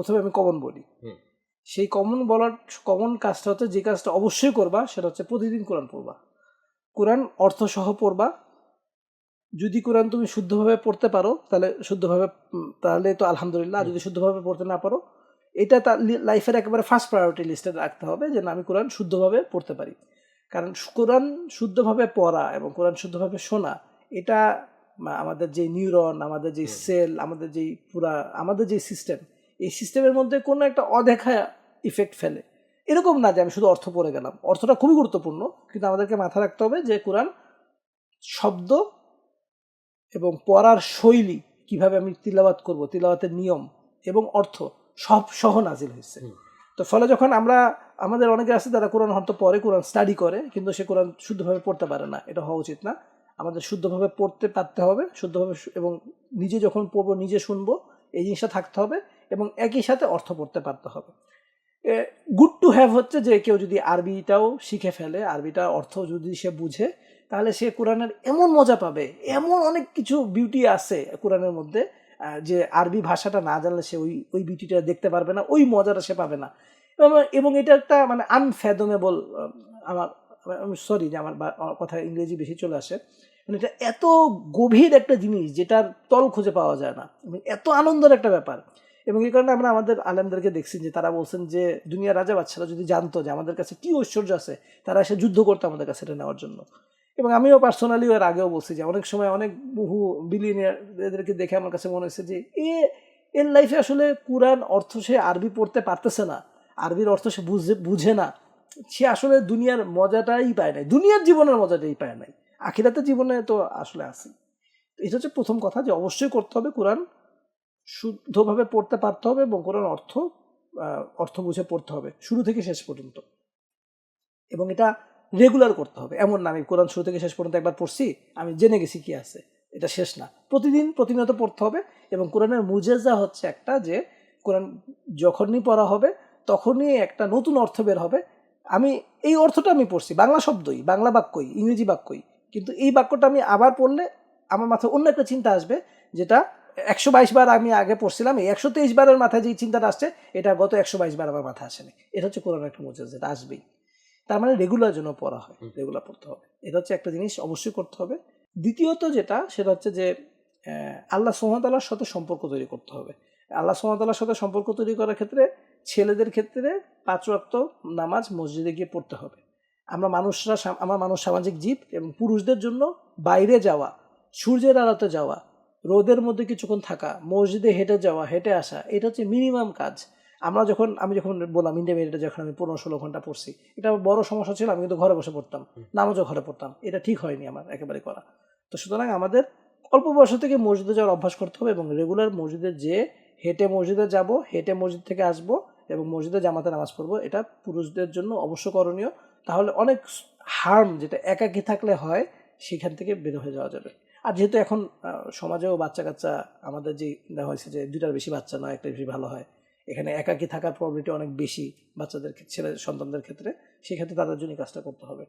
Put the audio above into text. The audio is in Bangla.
প্রথমে আমি কমন বলি। সেই কমন বলার কমন কাজটা হচ্ছে যে কাজটা অবশ্যই করবা সেটা হচ্ছে প্রতিদিন কোরআন পড়বা। কোরআন অর্থসহ পড়বা। যদি কোরআন তুমি শুদ্ধভাবে পড়তে পারো তাহলে শুদ্ধভাবে তাহলে তো আলহামদুলিল্লাহ আর যদি শুদ্ধভাবে পড়তে না পারো এটা তার লাইফের একেবারে ফার্স্ট প্রায়োরিটি লিস্টে রাখতে হবে যে না আমি কোরআন শুদ্ধভাবে পড়তে পারি। কারণ কোরআন শুদ্ধভাবে পড়া এবং কোরআন শুদ্ধভাবে শোনা এটা আমাদের যে নিউরন আমাদের যে সেল আমাদের যে পুরা আমাদের যে সিস্টেম এই সিস্টেমের মধ্যে কোনো একটা অদেখা ইফেক্ট ফেলে। এরকম না যে আমি শুধু অর্থ পড়ে গেলাম। অর্থটা খুবই গুরুত্বপূর্ণ কিন্তু আমাদেরকে মাথায় রাখতে হবে যে কোরআন শব্দ এবং পড়ার শৈলী কীভাবে আমি তিলাবাত করব তিলাবাতের নিয়ম এবং অর্থ সব সহ নাজিল হয়েছে। তো ফলে যখন আমরা আমাদের অনেকে আছে যারা কোরআন হয়তো পড়ে কোরআন স্টাডি করে কিন্তু সে কোরআন শুদ্ধভাবে পড়তে পারে না এটা হওয়া উচিত না। আমাদের শুদ্ধভাবে পড়তে পারতে হবে শুদ্ধভাবে এবং নিজে যখন পড়ব নিজে শুনব এই জিনিসটা থাকতে হবে। এবং একই সাথে অর্থ পড়তে পারতে হবে। গুড টু হ্যাভ হচ্ছে যে কেউ যদি আরবিটাও শিখে ফেলে আরবিটার অর্থ যদি সে বুঝে, তাহলে সে কোরআনের এমন মজা পাবে, এমন অনেক কিছু বিউটি আছে কোরআনের মধ্যে যে আরবি ভাষাটা না জানলে সে ওই ওই বিউটিটা দেখতে পারবে না, ওই মজাটা সে পাবে না। এবং এটা একটা মানে আনফ্যাদমেবল আমার, আমি সরি যে আমার কথা ইংরেজি বেশি চলে আসে। মানে এটা এত গভীর একটা জিনিস যেটার তল খুঁজে পাওয়া যায় না। এবং এত আনন্দের একটা ব্যাপার। এবং এই কারণে আমরা আমাদের আলেমদেরকে দেখছি যে তারা বলছেন যে দুনিয়া রাজা বাচ্চারা যদি জানতো যে আমাদের কাছে কি ঐশ্বর্য আছে, তারা এসে যুদ্ধ করতো আমাদের কাছে এটা নেওয়ার জন্য। এবং আমিও পার্সোনালি এর আগেও বলছি যে অনেক সময় অনেক বহু বিলিয়নিয়ার এদেরকে দেখে আমার কাছে মনে হয়েছে যে এ, এর লাইফে আসলে কোরআন অর্থ সে আরবি পড়তে পারতেছে না, আরবির অর্থ সে বুঝে বুঝে না। সে আসলে দুনিয়ার মজাটাই পায় নাই, দুনিয়ার জীবনের মজাটাই পায় নাই। আখিরাতের জীবনে তো আসলে আছে। এটা হচ্ছে প্রথম কথা যে অবশ্যই করতে হবে কোরআন শুদ্ধভাবে পড়তে পারতে হবে এবং কোরআন অর্থ অর্থ বুঝে পড়তে হবে। শুরু থেকে শেষ পর্যন্ত। এবং এটা রেগুলার করতে হবে। এমন না, আমি কোরআন শুরু থেকে শেষ পর্যন্ত একবার পড়ছি, আমি জেনে গেছি কি আছে। এটা শেষ না। প্রতিদিন প্রতিনিয়ত পড়তে হবে এবং কোরআনের মুজেজা হচ্ছে একটা যে, কোরআন যখনই পড়া হবে, তখনই একটা নতুন অর্থ বের হবে। আমি, এই অর্থটা আমি পড়ছি, বাংলা শব্দই, বাংলা বাক্যই, ইংরেজি বাক্যই। কিন্তু এই বাক্যটা আমি আবার পড়লে আমার মাথায় অন্য একটা চিন্তা আসবে, যেটা একশো বাইশ বার আমি আগে পড়ছিলাম এই একশো তেইশ বারের মাথায় যে চিন্তাটা আসছে এটা গত একশো বাইশ বার আমার মাথায় আসেনি। এটা হচ্ছে কোরআন একটা মুজেজ যেটা আসবেই। তার মানে রেগুলার জন্য পড়া হয় রেগুলার পড়তে হবে। এটা হচ্ছে একটা জিনিস অবশ্যই করতে হবে। দ্বিতীয়ত যেটা সেটা হচ্ছে যে আল্লাহ সোহাতালার সাথে সম্পর্ক তৈরি করতে হবে। আল্লাহ সোহাতালার সাথে সম্পর্ক তৈরি করার ক্ষেত্রে ছেলেদের ক্ষেত্রে পাঁচ ওয়াক্ত নামাজ মসজিদে গিয়ে পড়তে হবে। আমরা মানুষরা আমরা মানুষ সামাজিক জীব এবং পুরুষদের জন্য বাইরে যাওয়া সূর্যের আলোতে যাওয়া রোদের মধ্যে কিছুক্ষণ থাকা মসজিদে হেঁটে যাওয়া হেঁটে আসা এটা হচ্ছে মিনিমাম কাজ। আমরা যখন আমি যখন বললাম ইন্টারমিডিয়েটে যখন আমি পনেরো ষোলো ঘণ্টা পড়ছি এটা বড় সমস্যা ছিল আমি কিন্তু ঘরে বসে পড়তাম। নামাজও ঘরে পড়তাম এটা ঠিক হয়নি আমার একেবারে করা। তো সুতরাং আমাদের অল্প বয়স থেকে মসজিদে যাওয়ার অভ্যাস করতে হবে এবং রেগুলার মসজিদে যে হেঁটে মসজিদে যাব হেঁটে মসজিদ থেকে আসব এবং মসজিদে জামাতে নামাজ পড়ব এটা পুরুষদের জন্য অবশ্য করণীয়। তাহলে অনেক হার্ম যেটা একাকী থাকলে হয় সেখান থেকে বের হয়ে যাওয়া যাবে। আর যেহেতু এখন সমাজেও বাচ্চা কাচ্চা আমাদের যে দেখা হয়েছে যে দুটার বেশি বাচ্চা নয় একটা বেশি ভালো হয়, এখানে একাকি থাকার প্রবলেমটি অনেক বেশি বাচ্চাদের ছেলে, সন্তানদের ক্ষেত্রে, সেক্ষেত্রে তাদের জন্য কাজটা করতে হবে।